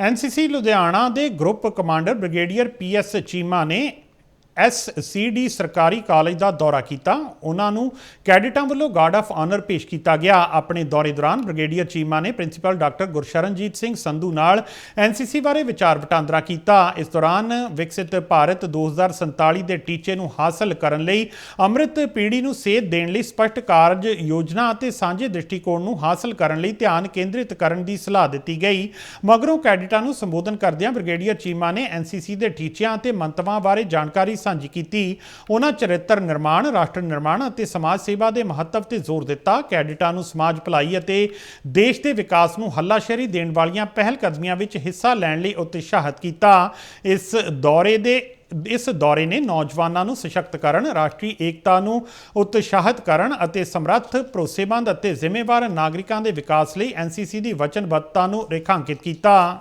NCC Ludhiana ਦੇ group commander brigadier P S Cheema SCD ਸਰਕਾਰੀ college ਦਾ ਦੌਰਾ ਕੀਤਾ। ਉਹਨਾਂ ਨੂੰ ਕੈਡਿਟਾਂ ਵੱਲੋਂ ਗਾਰਡ ਆਫ ਆਨਰ ਪੇਸ਼ ਕੀਤਾ ਗਿਆ। ਆਪਣੇ ਦੌਰੇ ਦੌਰਾਨ ਬ੍ਰਿਗੇਡੀਅਰ ਚੀਮਾ ਨੇ ਪ੍ਰਿੰਸੀਪਲ ਡਾਕਟਰ ਗੁਰਸ਼ਰਨਜੀਤ ਸਿੰਘ ਸੰਧੂ ਨਾਲ ਐਨਸੀਸੀ ਬਾਰੇ ਵਿਚਾਰ ਵਟਾਂਦਰਾ ਕੀਤਾ। ਇਸ ਦੌਰਾਨ ਵਿਕਸਿਤ ਭਾਰਤ 2047 ਦੇ ਟੀਚੇ ਨੂੰ ਹਾਸਲ ਕਰਨ ਲਈ ਅੰਮ੍ਰਿਤ ਪੀੜ੍ਹੀ ਨੂੰ ਸੇਧ ਦੇਣ ਲਈ ਸਪਸ਼ਟ ਕਾਰਜ ਯੋਜਨਾ ਅਤੇ ਸਾਂਝੇ ਦ੍ਰਿਸ਼ਟੀਕੋਣ ਨੂੰ ਹਾਸਲ ਕਰਨ ਲਈ ਧਿਆਨ ਕੇਂਦਰਿਤ ਕਰਨ ਦੀ ਸਲਾਹ ਦਿੱਤੀ ਗਈ। ਮਗਰੋਂ ਕੈਡਿਟਾਂ ਨੂੰ ਸੰਬੋਧਨ ਕਰਦਿਆਂ ਬ੍ਰਿਗੇਡੀਅਰ ਚੀਮਾ ਨੇ ਐਨਸੀਸੀ ਦੇ ਟੀਚਿਆਂ ਅਤੇ ਮੰਤਵਾਂ ਬਾਰੇ ਜਾਣਕਾਰੀ ਸਾਂਝੀ ਕੀਤੀ। ਉਹਨਾਂ ਚਰਿੱਤਰ ਨਿਰਮਾਣ, ਰਾਸ਼ਟਰ ਨਿਰਮਾਣ ਅਤੇ ਸਮਾਜ ਸੇਵਾ ਦੇ ਮਹੱਤਵ ਤੇ ਜ਼ੋਰ ਦਿੱਤਾ। ਕੈਡਿਟਾਂ ਨੂੰ ਸਮਾਜ ਭਲਾਈ ਅਤੇ ਦੇਸ਼ ਦੇ ਵਿਕਾਸ ਨੂੰ ਹੱਲਾਸ਼ੇਰੀ ਦੇਣ ਵਾਲੀਆਂ ਪਹਿਲ ਕਦਮੀਆਂ ਵਿੱਚ ਹਿੱਸਾ ਲੈਣ ਲਈ ਉਤਸ਼ਾਹਿਤ ਕੀਤਾ। ਇਸ ਦੌਰੇ ਦੇ, ਇਸ ਦੌਰੇ ਨੇ ਨੌਜਵਾਨਾਂ ਨੂੰ ਸਸ਼ਕਤ ਕਰਨ, ਰਾਸ਼ਟਰੀ ਏਕਤਾ ਨੂੰ ਉਤਸ਼ਾਹਿਤ ਕਰਨ ਅਤੇ ਸਮਰੱਥ, ਭਰੋਸੇਮੰਦ ਅਤੇ ਜ਼ਿੰਮੇਵਾਰ ਨਾਗਰਿਕਾਂ ਦੇ ਵਿਕਾਸ ਲਈ ਐਨਸੀਸੀ ਦੀ ਵਚਨਬੱਧਤਾ ਨੂੰ ਰੇਖਾਂਕਿਤ ਕੀਤਾ।